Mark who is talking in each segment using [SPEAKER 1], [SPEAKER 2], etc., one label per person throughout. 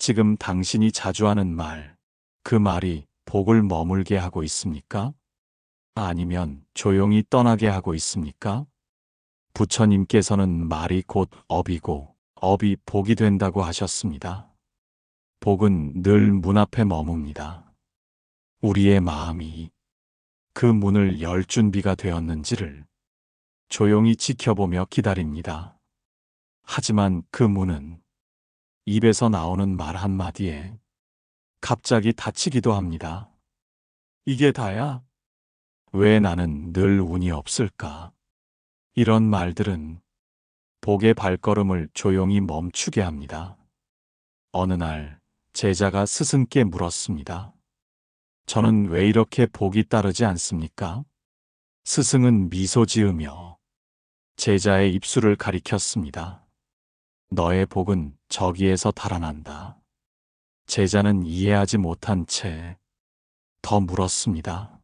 [SPEAKER 1] 지금 당신이 자주 하는 말, 그 말이 복을 머물게 하고 있습니까? 아니면 조용히 떠나게 하고 있습니까? 부처님께서는 말이 곧 업이고 업이 복이 된다고 하셨습니다. 복은 늘 문 앞에 머뭅니다. 우리의 마음이 그 문을 열 준비가 되었는지를 조용히 지켜보며 기다립니다. 하지만 그 문은 입에서 나오는 말 한마디에 갑자기 닫히기도 합니다. 이게 다야? 왜 나는 늘 운이 없을까? 이런 말들은 복의 발걸음을 조용히 멈추게 합니다. 어느 날 제자가 스승께 물었습니다. 저는 왜 이렇게 복이 따르지 않습니까? 스승은 미소 지으며 제자의 입술을 가리켰습니다. 너의 복은 저기에서 달아난다. 제자는 이해하지 못한 채 더 물었습니다.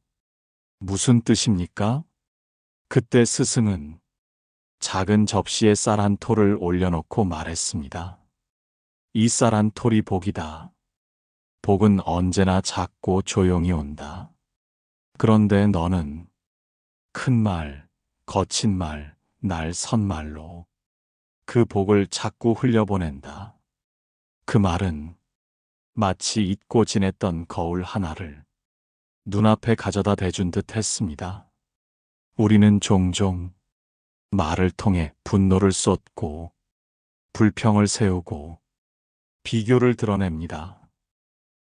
[SPEAKER 1] 무슨 뜻입니까? 그때 스승은 작은 접시에 쌀 한 톨을 올려놓고 말했습니다. 이 쌀 한 톨이 복이다. 복은 언제나 작고 조용히 온다. 그런데 너는 큰 말, 거친 말, 날 선말로 그 복을 자꾸 흘려보낸다. 그 말은 마치 잊고 지냈던 거울 하나를 눈앞에 가져다 대준 듯 했습니다. 우리는 종종 말을 통해 분노를 쏟고 불평을 세우고 비교를 드러냅니다.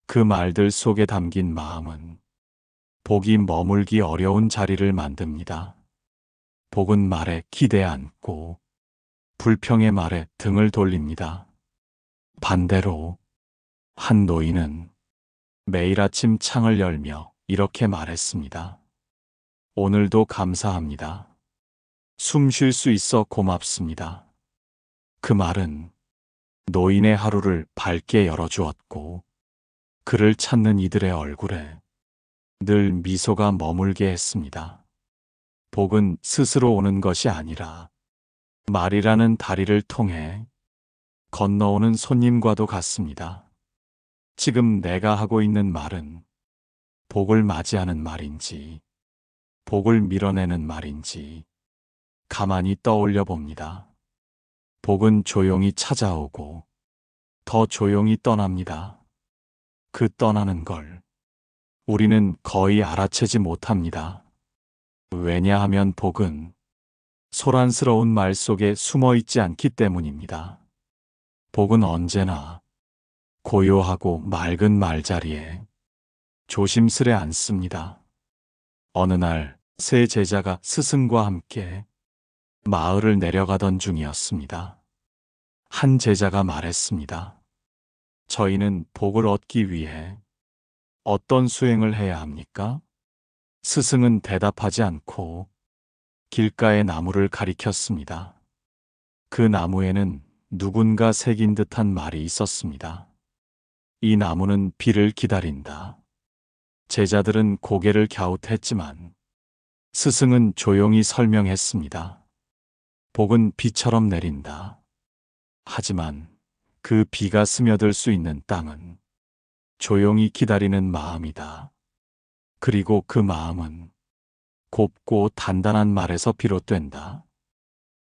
[SPEAKER 1] 그 말들 속에 담긴 마음은 복이 머물기 어려운 자리를 만듭니다. 복은 말에 기대 않고 불평의 말에 등을 돌립니다. 반대로 한 노인은 매일 아침 창을 열며 이렇게 말했습니다. 오늘도 감사합니다. 숨 쉴 수 있어 고맙습니다. 그 말은 노인의 하루를 밝게 열어주었고, 그를 찾는 이들의 얼굴에 늘 미소가 머물게 했습니다. 복은 스스로 오는 것이 아니라 말이라는 다리를 통해 건너오는 손님과도 같습니다. 지금 내가 하고 있는 말은 복을 맞이하는 말인지, 복을 밀어내는 말인지 가만히 떠올려 봅니다. 복은 조용히 찾아오고 더 조용히 떠납니다. 그 떠나는 걸 우리는 거의 알아채지 못합니다. 왜냐하면 복은 소란스러운 말 속에 숨어 있지 않기 때문입니다. 복은 언제나 고요하고 맑은 말자리에 조심스레 앉습니다. 어느 날 새 제자가 스승과 함께 마을을 내려가던 중이었습니다. 한 제자가 말했습니다. 저희는 복을 얻기 위해 어떤 수행을 해야 합니까? 스승은 대답하지 않고 길가의 나무를 가리켰습니다. 그 나무에는 누군가 새긴 듯한 말이 있었습니다. 이 나무는 비를 기다린다. 제자들은 고개를 갸웃했지만 스승은 조용히 설명했습니다. 복은 비처럼 내린다. 하지만 그 비가 스며들 수 있는 땅은 조용히 기다리는 마음이다. 그리고 그 마음은 곱고 단단한 말에서 비롯된다.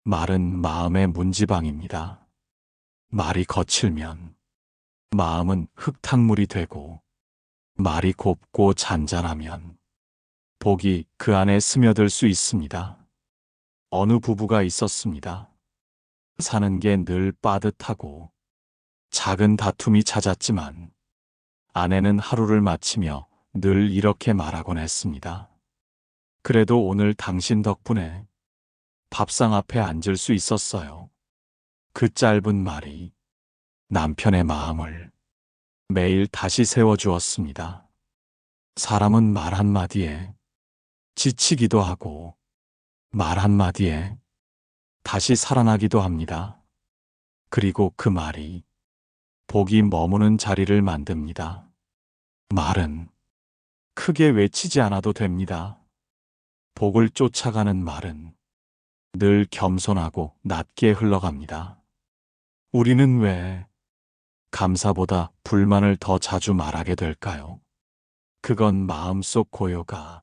[SPEAKER 1] 말은 마음의 문지방입니다. 말이 거칠면 마음은 흙탕물이 되고 말이 곱고 잔잔하면 복이 그 안에 스며들 수 있습니다. 어느 부부가 있었습니다. 사는 게 늘 빠듯하고 작은 다툼이 잦았지만 아내는 하루를 마치며 늘 이렇게 말하곤 했습니다. 그래도 오늘 당신 덕분에 밥상 앞에 앉을 수 있었어요. 그 짧은 말이 남편의 마음을 매일 다시 세워주었습니다. 사람은 말 한마디에 지치기도 하고 말 한마디에 다시 살아나기도 합니다. 그리고 그 말이 복이 머무는 자리를 만듭니다. 말은 크게 외치지 않아도 됩니다. 복을 쫓아가는 말은 늘 겸손하고 낮게 흘러갑니다. 우리는 왜 감사보다 불만을 더 자주 말하게 될까요? 그건 마음속 고요가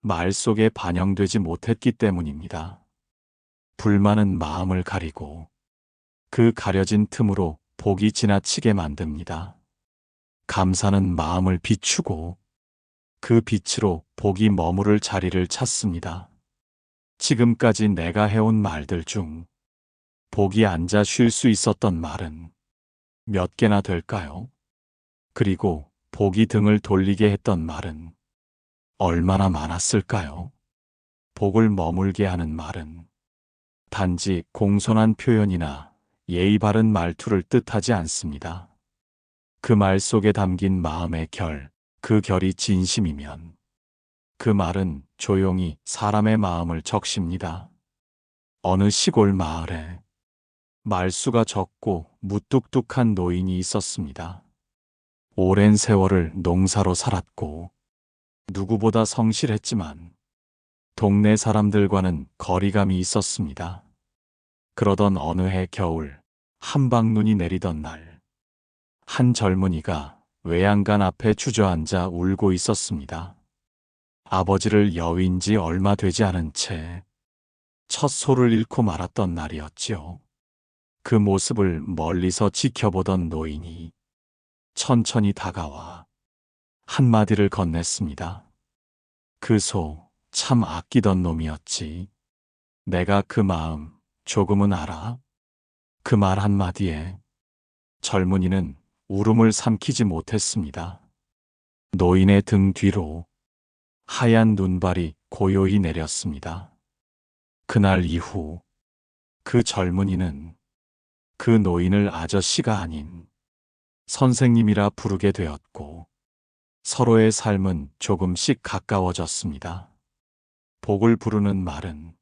[SPEAKER 1] 말 속에 반영되지 못했기 때문입니다. 불만은 마음을 가리고 그 가려진 틈으로 복이 지나치게 만듭니다. 감사는 마음을 비추고 그 빛으로 복이 머무를 자리를 찾습니다. 지금까지 내가 해온 말들 중 복이 앉아 쉴 수 있었던 말은 몇 개나 될까요? 그리고 복이 등을 돌리게 했던 말은 얼마나 많았을까요? 복을 머물게 하는 말은 단지 공손한 표현이나 예의 바른 말투를 뜻하지 않습니다. 그 말 속에 담긴 마음의 결, 그 결이 진심이면 그 말은 조용히 사람의 마음을 적십니다. 어느 시골 마을에 말수가 적고 무뚝뚝한 노인이 있었습니다. 오랜 세월을 농사로 살았고 누구보다 성실했지만 동네 사람들과는 거리감이 있었습니다. 그러던 어느 해 겨울 한방 눈이 내리던 날, 한 젊은이가 외양간 앞에 주저앉아 울고 있었습니다. 아버지를 여윈 지 얼마 되지 않은 채 첫 소를 잃고 말았던 날이었지요. 그 모습을 멀리서 지켜보던 노인이 천천히 다가와 한마디를 건넸습니다. 그 소 참 아끼던 놈이었지. 내가 그 마음 조금은 알아. 그 말 한마디에 젊은이는 울음을 삼키지 못했습니다. 노인의 등 뒤로 하얀 눈발이 고요히 내렸습니다. 그날 이후 그 젊은이는 그 노인을 아저씨가 아닌 선생님이라 부르게 되었고 서로의 삶은 조금씩 가까워졌습니다. 복을 부르는 말은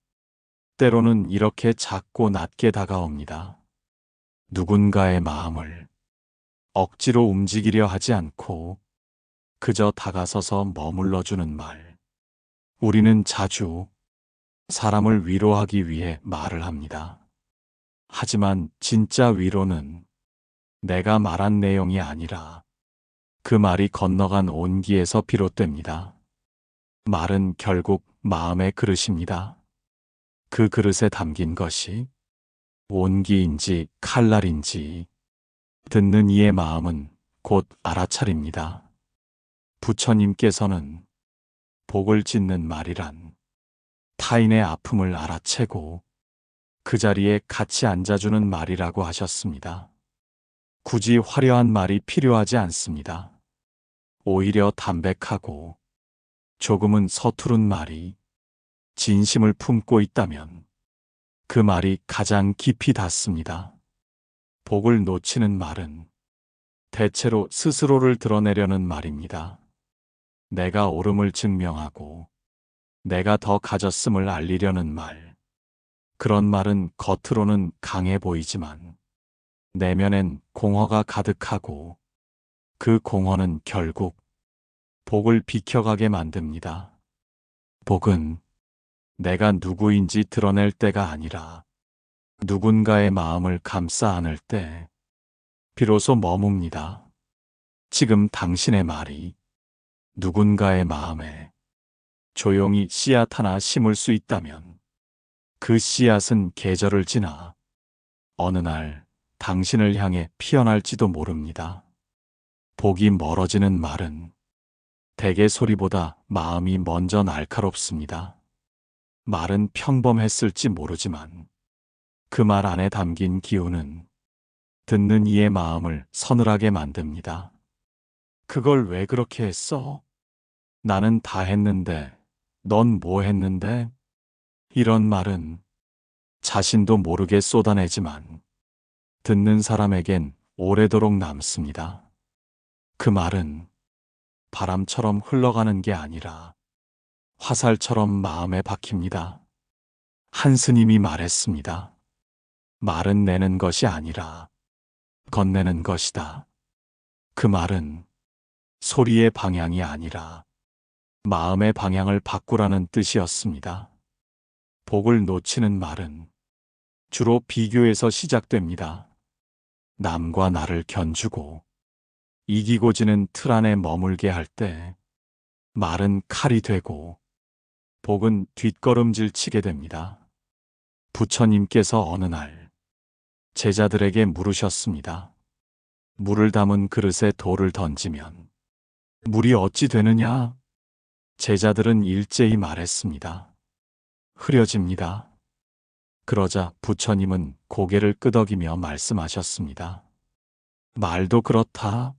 [SPEAKER 1] 때로는 이렇게 작고 낮게 다가옵니다. 누군가의 마음을 억지로 움직이려 하지 않고 그저 다가서서 머물러주는 말. 우리는 자주 사람을 위로하기 위해 말을 합니다. 하지만 진짜 위로는 내가 말한 내용이 아니라 그 말이 건너간 온기에서 비롯됩니다. 말은 결국 마음의 그릇입니다. 그 그릇에 담긴 것이 온기인지 칼날인지 듣는 이의 마음은 곧 알아차립니다. 부처님께서는 복을 짓는 말이란 타인의 아픔을 알아채고 그 자리에 같이 앉아주는 말이라고 하셨습니다. 굳이 화려한 말이 필요하지 않습니다. 오히려 담백하고 조금은 서투른 말이 진심을 품고 있다면 그 말이 가장 깊이 닿습니다. 복을 놓치는 말은 대체로 스스로를 드러내려는 말입니다. 내가 옳음을 증명하고 내가 더 가졌음을 알리려는 말. 그런 말은 겉으로는 강해 보이지만 내면엔 공허가 가득하고 그 공허는 결국 복을 비켜가게 만듭니다. 복은 내가 누구인지 드러낼 때가 아니라 누군가의 마음을 감싸 안을 때 비로소 머뭅니다. 지금 당신의 말이 누군가의 마음에 조용히 씨앗 하나 심을 수 있다면 그 씨앗은 계절을 지나 어느 날 당신을 향해 피어날지도 모릅니다. 복이 멀어지는 말은 대개 소리보다 마음이 먼저 날카롭습니다. 말은 평범했을지 모르지만 그 말 안에 담긴 기운은 듣는 이의 마음을 서늘하게 만듭니다. 그걸 왜 그렇게 했어? 나는 다 했는데, 넌 뭐 했는데? 이런 말은 자신도 모르게 쏟아내지만 듣는 사람에겐 오래도록 남습니다. 그 말은 바람처럼 흘러가는 게 아니라 화살처럼 마음에 박힙니다. 한 스님이 말했습니다. 말은 내는 것이 아니라 건네는 것이다. 그 말은 소리의 방향이 아니라 마음의 방향을 바꾸라는 뜻이었습니다. 복을 놓치는 말은 주로 비교에서 시작됩니다. 남과 나를 견주고 이기고 지는 틀 안에 머물게 할 때 말은 칼이 되고 복은 뒷걸음질 치게 됩니다. 부처님께서 어느 날 제자들에게 물으셨습니다. 물을 담은 그릇에 돌을 던지면 물이 어찌 되느냐? 제자들은 일제히 말했습니다. 흐려집니다. 그러자 부처님은 고개를 끄덕이며 말씀하셨습니다. 말도 그렇다.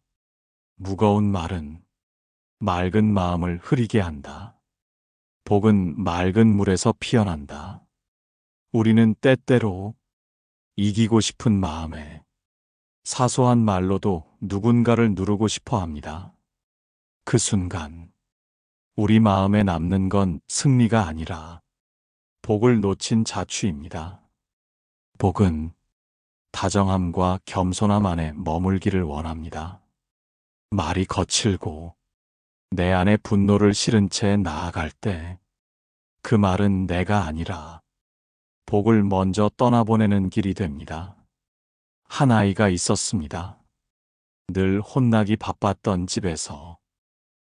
[SPEAKER 1] 무거운 말은 맑은 마음을 흐리게 한다. 복은 맑은 물에서 피어난다. 우리는 때때로 이기고 싶은 마음에 사소한 말로도 누군가를 누르고 싶어 합니다. 그 순간 우리 마음에 남는 건 승리가 아니라 복을 놓친 자취입니다. 복은 다정함과 겸손함 안에 머물기를 원합니다. 말이 거칠고 내 안에 분노를 실은 채 나아갈 때 그 말은 내가 아니라 복을 먼저 떠나보내는 길이 됩니다. 한 아이가 있었습니다. 늘 혼나기 바빴던 집에서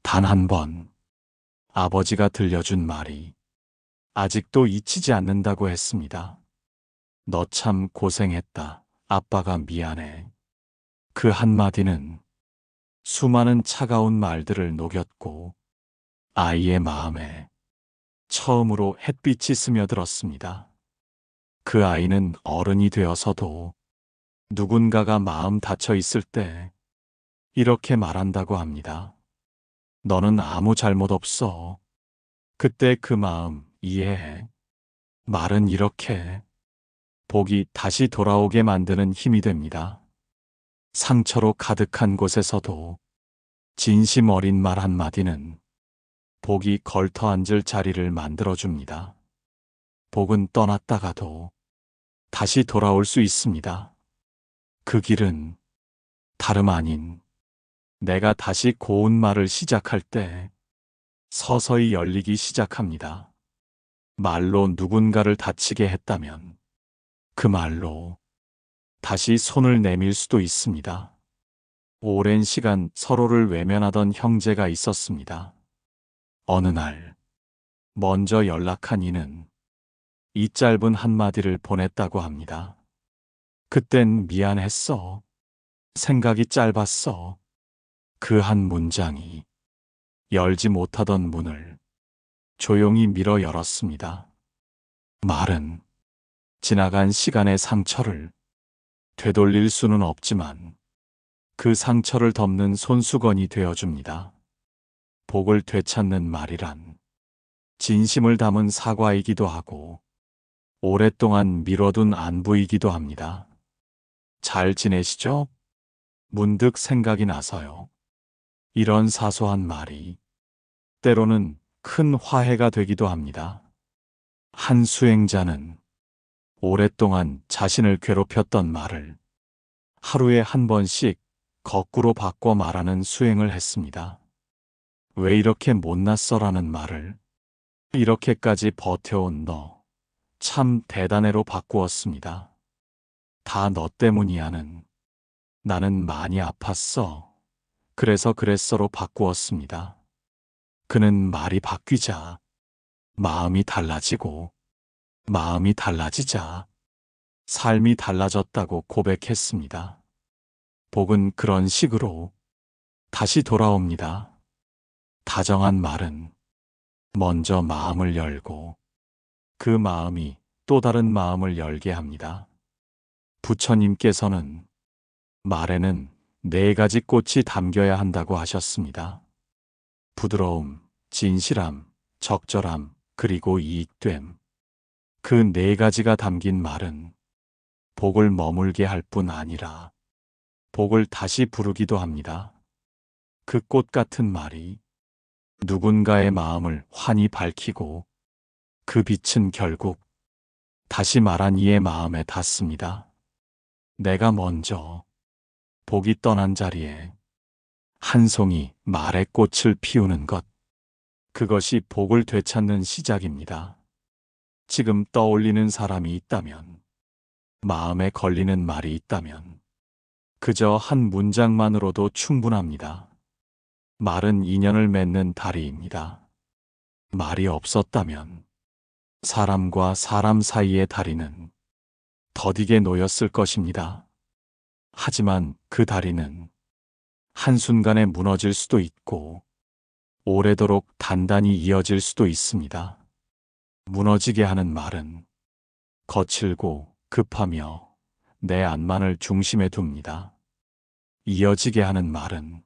[SPEAKER 1] 단 한 번 아버지가 들려준 말이 아직도 잊히지 않는다고 했습니다. 너 참 고생했다. 아빠가 미안해. 그 한마디는 수많은 차가운 말들을 녹였고 아이의 마음에 처음으로 햇빛이 스며들었습니다. 그 아이는 어른이 되어서도 누군가가 마음 닫혀 있을 때 이렇게 말한다고 합니다. 너는 아무 잘못 없어. 그때 그 마음 이해해. 말은 이렇게 복이 다시 돌아오게 만드는 힘이 됩니다. 상처로 가득한 곳에서도 진심 어린 말 한마디는 복이 걸터 앉을 자리를 만들어줍니다. 복은 떠났다가도 다시 돌아올 수 있습니다. 그 길은 다름 아닌 내가 다시 고운 말을 시작할 때 서서히 열리기 시작합니다. 말로 누군가를 다치게 했다면 그 말로 다시 손을 내밀 수도 있습니다. 오랜 시간 서로를 외면하던 형제가 있었습니다. 어느 날, 먼저 연락한 이는 이 짧은 한마디를 보냈다고 합니다. 그땐 미안했어. 생각이 짧았어. 그 한 문장이 열지 못하던 문을 조용히 밀어 열었습니다. 말은 지나간 시간의 상처를 되돌릴 수는 없지만 그 상처를 덮는 손수건이 되어줍니다. 복을 되찾는 말이란 진심을 담은 사과이기도 하고 오랫동안 미뤄둔 안부이기도 합니다. 잘 지내시죠? 문득 생각이 나서요. 이런 사소한 말이 때로는 큰 화해가 되기도 합니다. 한 수행자는 오랫동안 자신을 괴롭혔던 말을 하루에 한 번씩 거꾸로 바꿔 말하는 수행을 했습니다. 왜 이렇게 못났어라는 말을 이렇게까지 버텨온 너, 참 대단해로 바꾸었습니다. 다 너 때문이야는 나는 많이 아팠어. 그래서 그랬어로 바꾸었습니다. 그는 말이 바뀌자 마음이 달라지고 마음이 달라지자 삶이 달라졌다고 고백했습니다. 복은 그런 식으로 다시 돌아옵니다. 다정한 말은 먼저 마음을 열고 그 마음이 또 다른 마음을 열게 합니다. 부처님께서는 말에는 네 가지 꽃이 담겨야 한다고 하셨습니다. 부드러움, 진실함, 적절함, 그리고 이익됨. 그 네 가지가 담긴 말은 복을 머물게 할 뿐 아니라 복을 다시 부르기도 합니다. 그 꽃 같은 말이 누군가의 마음을 환히 밝히고 그 빛은 결국 다시 말한 이의 마음에 닿습니다. 내가 먼저 복이 떠난 자리에 한 송이 말의 꽃을 피우는 것. 그것이 복을 되찾는 시작입니다. 지금 떠올리는 사람이 있다면, 마음에 걸리는 말이 있다면, 그저 한 문장만으로도 충분합니다. 말은 인연을 맺는 다리입니다. 말이 없었다면 사람과 사람 사이의 다리는 더디게 놓였을 것입니다. 하지만 그 다리는 한순간에 무너질 수도 있고 오래도록 단단히 이어질 수도 있습니다. 무너지게 하는 말은 거칠고 급하며 내 안만을 중심에 둡니다. 이어지게 하는 말은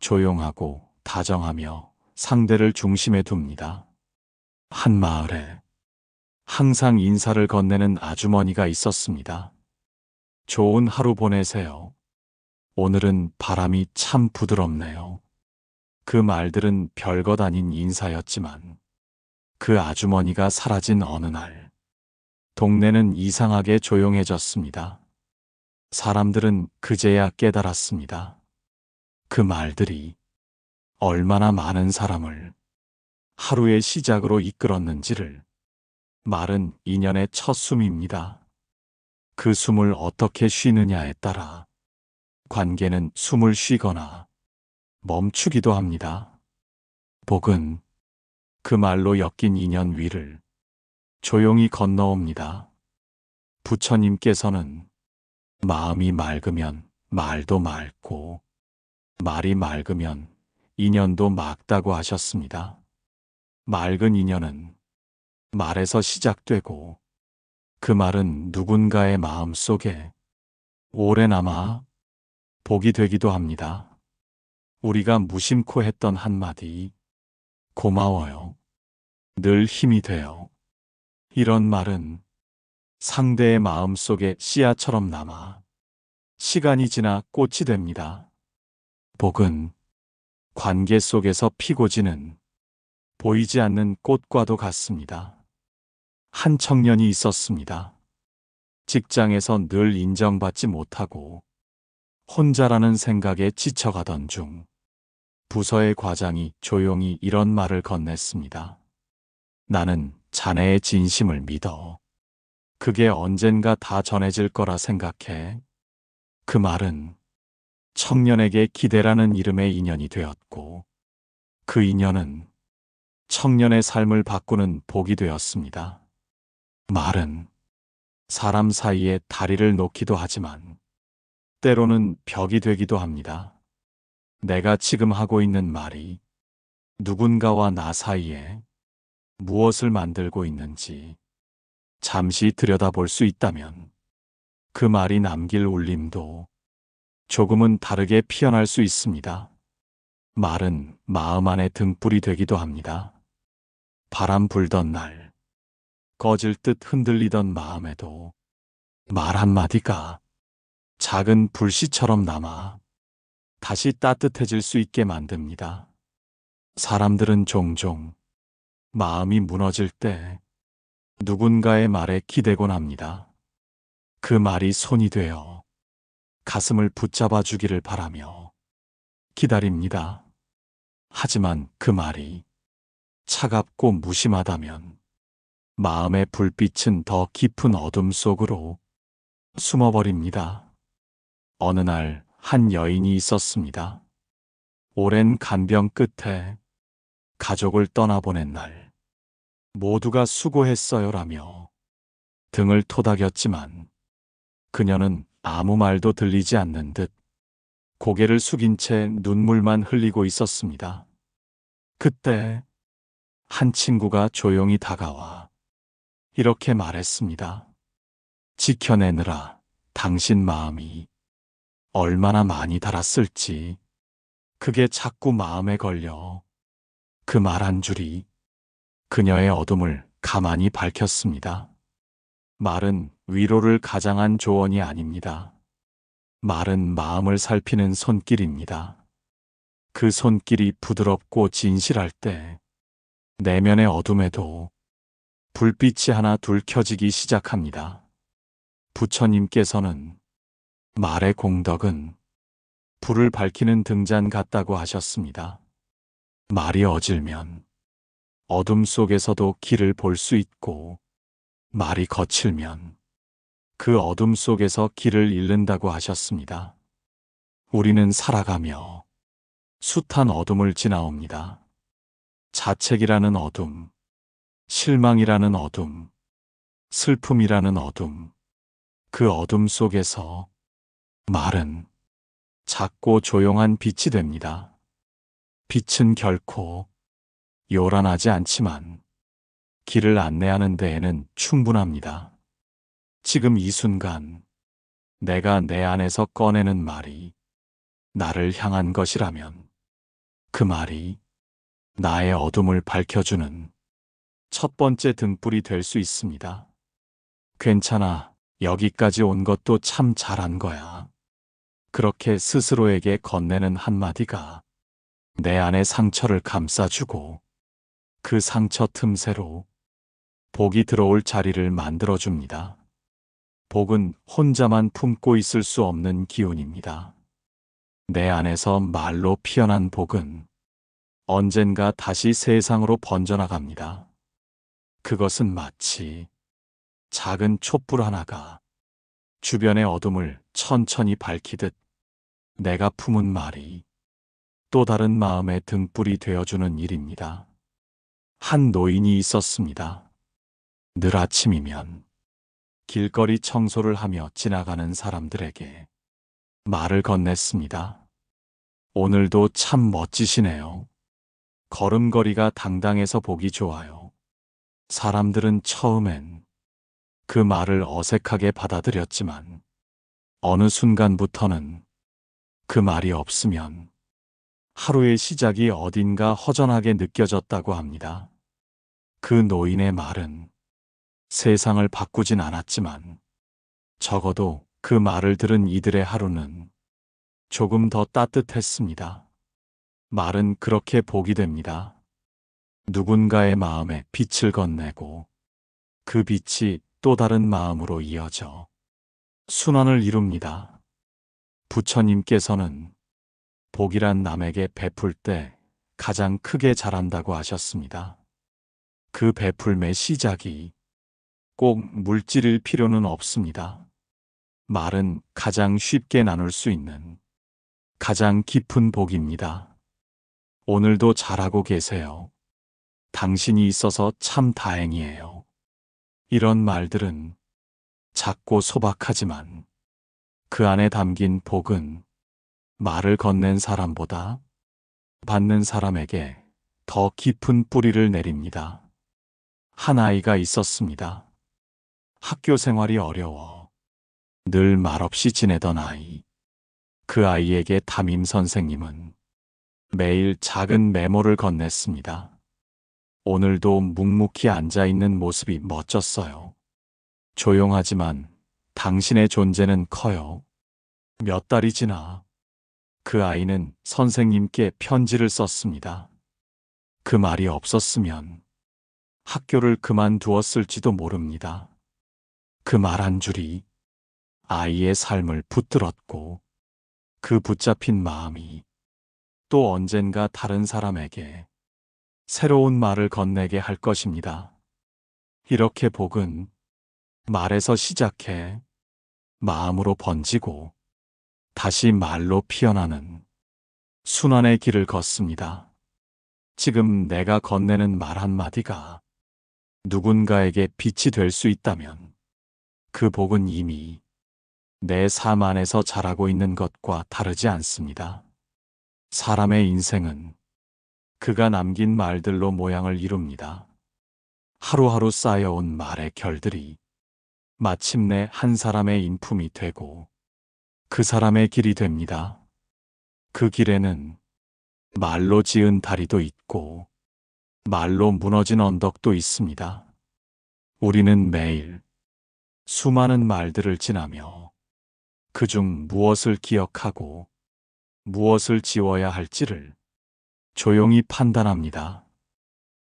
[SPEAKER 1] 조용하고 다정하며 상대를 중심에 둡니다. 한 마을에 항상 인사를 건네는 아주머니가 있었습니다. 좋은 하루 보내세요. 오늘은 바람이 참 부드럽네요. 그 말들은 별것 아닌 인사였지만 그 아주머니가 사라진 어느 날 동네는 이상하게 조용해졌습니다. 사람들은 그제야 깨달았습니다. 그 말들이 얼마나 많은 사람을 하루의 시작으로 이끌었는지를 말은 인연의 첫 숨입니다. 그 숨을 어떻게 쉬느냐에 따라 관계는 숨을 쉬거나 멈추기도 합니다. 복은 그 말로 엮인 인연 위를 조용히 건너옵니다. 부처님께서는 마음이 맑으면 말도 맑고 말이 맑으면 인연도 맑다고 하셨습니다. 맑은 인연은 말에서 시작되고 그 말은 누군가의 마음 속에 오래 남아 복이 되기도 합니다. 우리가 무심코 했던 한마디 고마워요. 늘 힘이 돼요. 이런 말은 상대의 마음 속에 씨앗처럼 남아 시간이 지나 꽃이 됩니다. 복은 관계 속에서 피고 지는 보이지 않는 꽃과도 같습니다. 한 청년이 있었습니다. 직장에서 늘 인정받지 못하고 혼자라는 생각에 지쳐가던 중 부서의 과장이 조용히 이런 말을 건넸습니다. 나는 자네의 진심을 믿어. 그게 언젠가 다 전해질 거라 생각해. 그 말은 청년에게 기대라는 이름의 인연이 되었고 그 인연은 청년의 삶을 바꾸는 복이 되었습니다. 말은 사람 사이에 다리를 놓기도 하지만 때로는 벽이 되기도 합니다. 내가 지금 하고 있는 말이 누군가와 나 사이에 무엇을 만들고 있는지 잠시 들여다볼 수 있다면 그 말이 남길 울림도 조금은 다르게 피어날 수 있습니다. 말은 마음 안의 등불이 되기도 합니다. 바람 불던 날, 꺼질 듯 흔들리던 마음에도 말 한마디가 작은 불씨처럼 남아 다시 따뜻해질 수 있게 만듭니다. 사람들은 종종 마음이 무너질 때 누군가의 말에 기대곤 합니다. 그 말이 손이 되어 가슴을 붙잡아 주기를 바라며 기다립니다. 하지만 그 말이 차갑고 무심하다면 마음의 불빛은 더 깊은 어둠 속으로 숨어버립니다. 어느 날 한 여인이 있었습니다. 오랜 간병 끝에 가족을 떠나보낸 날, 모두가 수고했어요라며 등을 토닥였지만 그녀는 아무 말도 들리지 않는 듯 고개를 숙인 채 눈물만 흘리고 있었습니다. 그때 한 친구가 조용히 다가와 이렇게 말했습니다. 지켜내느라 당신 마음이 얼마나 많이 달았을지 그게 자꾸 마음에 걸려 그 말 한 줄이 그녀의 어둠을 가만히 밝혔습니다. 말은 위로를 가장한 조언이 아닙니다. 말은 마음을 살피는 손길입니다. 그 손길이 부드럽고 진실할 때 내면의 어둠에도 불빛이 하나 둘 켜지기 시작합니다. 부처님께서는 말의 공덕은 불을 밝히는 등잔 같다고 하셨습니다. 말이 어질면 어둠 속에서도 길을 볼 수 있고 말이 거칠면 그 어둠 속에서 길을 잃는다고 하셨습니다. 우리는 살아가며 숱한 어둠을 지나옵니다. 자책이라는 어둠, 실망이라는 어둠, 슬픔이라는 어둠, 그 어둠 속에서 말은 작고 조용한 빛이 됩니다. 빛은 결코 요란하지 않지만 길을 안내하는 데에는 충분합니다. 지금 이 순간 내가 내 안에서 꺼내는 말이 나를 향한 것이라면 그 말이 나의 어둠을 밝혀주는 첫 번째 등불이 될 수 있습니다. 괜찮아. 여기까지 온 것도 참 잘한 거야. 그렇게 스스로에게 건네는 한마디가 내 안의 상처를 감싸주고 그 상처 틈새로 복이 들어올 자리를 만들어줍니다. 복은 혼자만 품고 있을 수 없는 기운입니다. 내 안에서 말로 피어난 복은 언젠가 다시 세상으로 번져나갑니다. 그것은 마치 작은 촛불 하나가 주변의 어둠을 천천히 밝히듯 내가 품은 말이 또 다른 마음의 등불이 되어주는 일입니다. 한 노인이 있었습니다. 늘 아침이면 길거리 청소를 하며 지나가는 사람들에게 말을 건넸습니다. 오늘도 참 멋지시네요. 걸음걸이가 당당해서 보기 좋아요. 사람들은 처음엔 그 말을 어색하게 받아들였지만 어느 순간부터는 그 말이 없으면 하루의 시작이 어딘가 허전하게 느껴졌다고 합니다. 그 노인의 말은 세상을 바꾸진 않았지만 적어도 그 말을 들은 이들의 하루는 조금 더 따뜻했습니다. 말은 그렇게 복이 됩니다. 누군가의 마음에 빛을 건네고 그 빛이 또 다른 마음으로 이어져 순환을 이룹니다. 부처님께서는 복이란 남에게 베풀 때 가장 크게 자란다고 하셨습니다. 그 베풀매 시작이 꼭 물질일 필요는 없습니다. 말은 가장 쉽게 나눌 수 있는 가장 깊은 복입니다. 오늘도 잘하고 계세요. 당신이 있어서 참 다행이에요. 이런 말들은 작고 소박하지만 그 안에 담긴 복은 말을 건넨 사람보다 받는 사람에게 더 깊은 뿌리를 내립니다. 한 아이가 있었습니다. 학교 생활이 어려워 늘 말없이 지내던 아이. 그 아이에게 담임 선생님은 매일 작은 메모를 건넸습니다. 오늘도 묵묵히 앉아 있는 모습이 멋졌어요. 조용하지만 당신의 존재는 커요. 몇 달이 지나 그 아이는 선생님께 편지를 썼습니다. 그 말이 없었으면 학교를 그만두었을지도 모릅니다. 그 말 한 줄이 아이의 삶을 붙들었고 그 붙잡힌 마음이 또 언젠가 다른 사람에게 새로운 말을 건네게 할 것입니다. 이렇게 복은 말에서 시작해 마음으로 번지고 다시 말로 피어나는 순환의 길을 걷습니다. 지금 내가 건네는 말 한마디가 누군가에게 빛이 될 수 있다면 그 복은 이미 내 삶 안에서 자라고 있는 것과 다르지 않습니다. 사람의 인생은 그가 남긴 말들로 모양을 이룹니다. 하루하루 쌓여온 말의 결들이 마침내 한 사람의 인품이 되고 그 사람의 길이 됩니다. 그 길에는 말로 지은 다리도 있고 말로 무너진 언덕도 있습니다. 우리는 매일 수많은 말들을 지나며 그중 무엇을 기억하고 무엇을 지워야 할지를 조용히 판단합니다.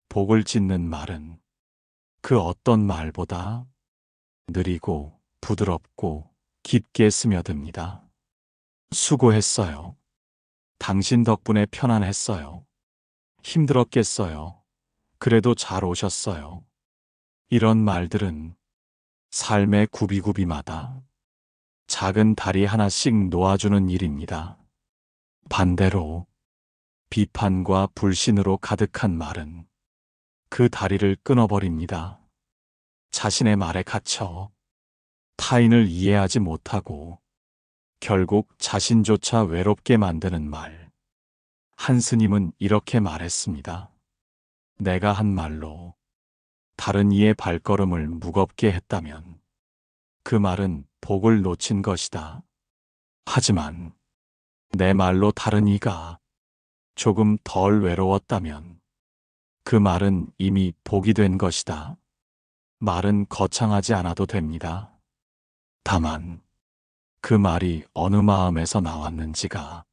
[SPEAKER 1] 복을 짓는 말은 그 어떤 말보다 느리고 부드럽고 깊게 스며듭니다. 수고했어요. 당신 덕분에 편안했어요. 힘들었겠어요. 그래도 잘 오셨어요. 이런 말들은 삶의 구비구비마다 작은 다리 하나씩 놓아주는 일입니다. 반대로 비판과 불신으로 가득한 말은 그 다리를 끊어버립니다. 자신의 말에 갇혀 타인을 이해하지 못하고 결국 자신조차 외롭게 만드는 말. 한 스님은 이렇게 말했습니다. 내가 한 말로 다른 이의 발걸음을 무겁게 했다면 그 말은 복을 놓친 것이다. 하지만 내 말로 다른 이가 조금 덜 외로웠다면 그 말은 이미 복이 된 것이다. 말은 거창하지 않아도 됩니다. 다만 그 말이 어느 마음에서 나왔는지가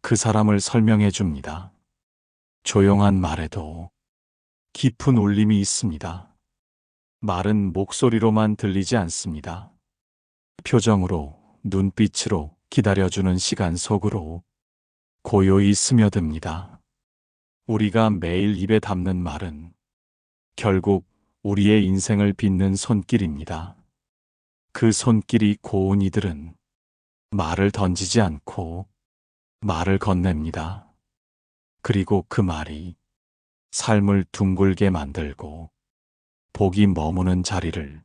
[SPEAKER 1] 그 사람을 설명해 줍니다. 조용한 말에도 깊은 울림이 있습니다. 말은 목소리로만 들리지 않습니다. 표정으로, 눈빛으로 기다려주는 시간 속으로 고요히 스며듭니다. 우리가 매일 입에 담는 말은 결국 우리의 인생을 빚는 손길입니다. 그 손길이 고운 이들은 말을 던지지 않고 말을 건넵니다. 그리고 그 말이 삶을 둥글게 만들고 복이 머무는 자리를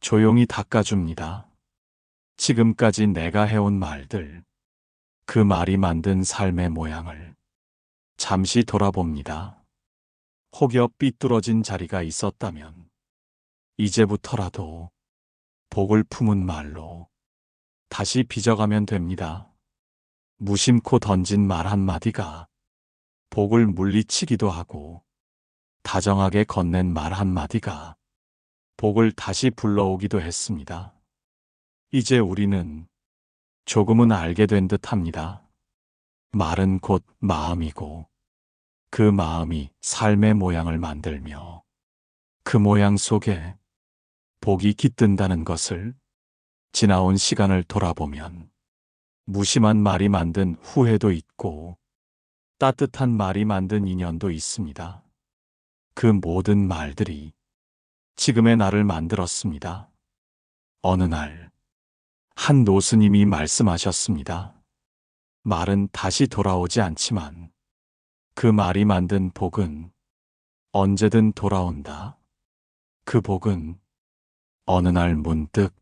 [SPEAKER 1] 조용히 닦아줍니다. 지금까지 내가 해온 말들, 그 말이 만든 삶의 모양을 잠시 돌아봅니다. 혹여 삐뚤어진 자리가 있었다면 이제부터라도 복을 품은 말로 다시 빚어가면 됩니다. 무심코 던진 말 한마디가 복을 물리치기도 하고 다정하게 건넨 말 한마디가 복을 다시 불러오기도 했습니다. 이제 우리는 조금은 알게 된 듯 합니다. 말은 곧 마음이고 그 마음이 삶의 모양을 만들며 그 모양 속에 복이 깃든다는 것을 지나온 시간을 돌아보면 무심한 말이 만든 후회도 있고 따뜻한 말이 만든 인연도 있습니다. 그 모든 말들이 지금의 나를 만들었습니다. 어느 날, 한 노스님이 말씀하셨습니다. 말은 다시 돌아오지 않지만 그 말이 만든 복은 언제든 돌아온다. 그 복은 어느 날 문득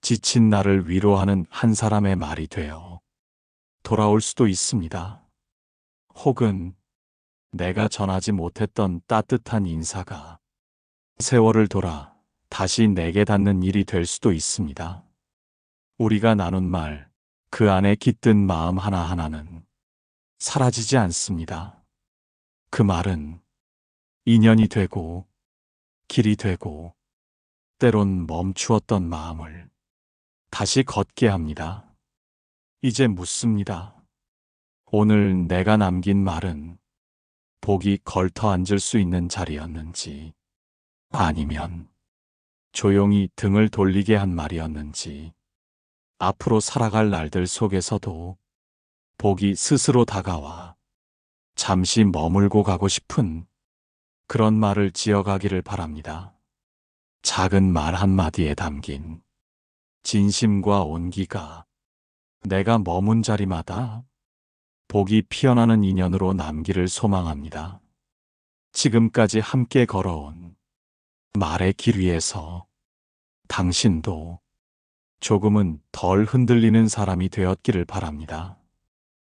[SPEAKER 1] 지친 나를 위로하는 한 사람의 말이 되어 돌아올 수도 있습니다. 혹은 내가 전하지 못했던 따뜻한 인사가 세월을 돌아 다시 내게 닿는 일이 될 수도 있습니다. 우리가 나눈 말, 그 안에 깃든 마음 하나하나는 사라지지 않습니다. 그 말은 인연이 되고 길이 되고 때론 멈추었던 마음을 다시 걷게 합니다. 이제 묻습니다. 오늘 내가 남긴 말은 복이 걸터 앉을 수 있는 자리였는지 아니면 조용히 등을 돌리게 한 말이었는지 앞으로 살아갈 날들 속에서도 복이 스스로 다가와 잠시 머물고 가고 싶은 그런 말을 지어가기를 바랍니다. 작은 말 한마디에 담긴 진심과 온기가 내가 머문 자리마다 복이 피어나는 인연으로 남기를 소망합니다. 지금까지 함께 걸어온 말의 길 위에서 당신도 조금은 덜 흔들리는 사람이 되었기를 바랍니다.